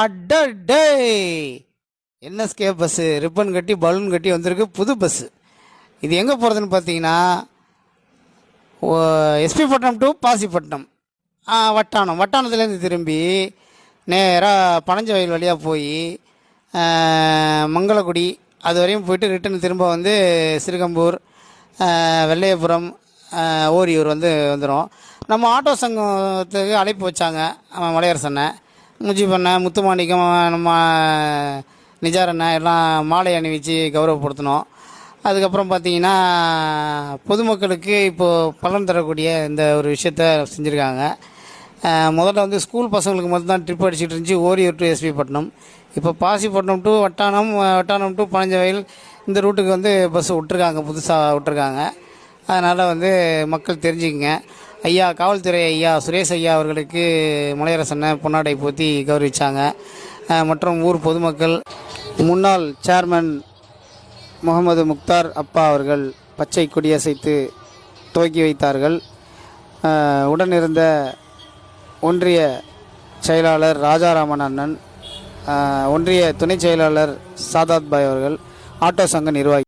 அடடே. NSK bus ribbon கட்டி balloon கட்டி வந்திருக்கு. புது பஸ்ஸு இது எங்கே போகிறதுன்னு பார்த்தீங்கன்னா எஸ்பி பட்டினம் டு பாசிப்பட்டினம் வட்டானம். வட்டானத்துலேருந்து திரும்பி நேராக பனஞ்ச வயல் வழியாக போய் மங்களக்குடி அது வரையும் போயிட்டு ரிட்டன் திரும்ப வந்து சிறுகம்பூர் வெள்ளையபுரம் ஓரியூர் வந்து வந்துடும் நம்ம ஆட்டோ சங்கத்துக்கு அழைப்பு வச்சாங்க அவன் மலையரசனை முத்துமாணிக்கம் நம்ம நிஜாரண்ணை அண்ணன் எல்லாம் மாலை அணிவிச்சு கௌரவப்படுத்தினோம் அதுக்கப்புறம் பார்த்தீங்கன்னா பொதுமக்களுக்கு இப்போது பலன் தரக்கூடிய இந்த ஒரு விஷயத்த செஞ்சுருக்காங்க. முதல்ல வந்து ஸ்கூல் பசங்களுக்கு மட்டும்தான் ட்ரிப் அடிச்சுட்டு இருந்துச்சு. Oriyur to SP Pattinam. இப்போ பாசிப்பட்டினம் டு வட்டானம் வட்டானம் டு பனஞ்சவயல் இந்த ரூட்டுக்கு வந்து பஸ் விட்ருக்காங்க புதுசாக விட்ருக்காங்க அதனால் வந்து மக்கள் தெரிஞ்சுக்குங்க. ஐயா காவல்துறை ஐயா சுரேஷ் ஐயா அவர்களுக்கு மலையரசனை பொன்னாடை போற்றி கௌரவிச்சாங்க. மற்றும் ஊர் பொதுமக்கள் முன்னாள் சேர்மன் முகமது முக்தார் அப்பா அவர்கள் பச்சை கொடியசைத்து துவக்கி வைத்தார்கள். உடனிருந்த ஒன்றிய செயலாளர் ராஜாராமன் அண்ணன் ஒன்றிய துணை செயலாளர் சாதாத் பாய் அவர்கள் ஆட்டோ சங்க நிர்வாகி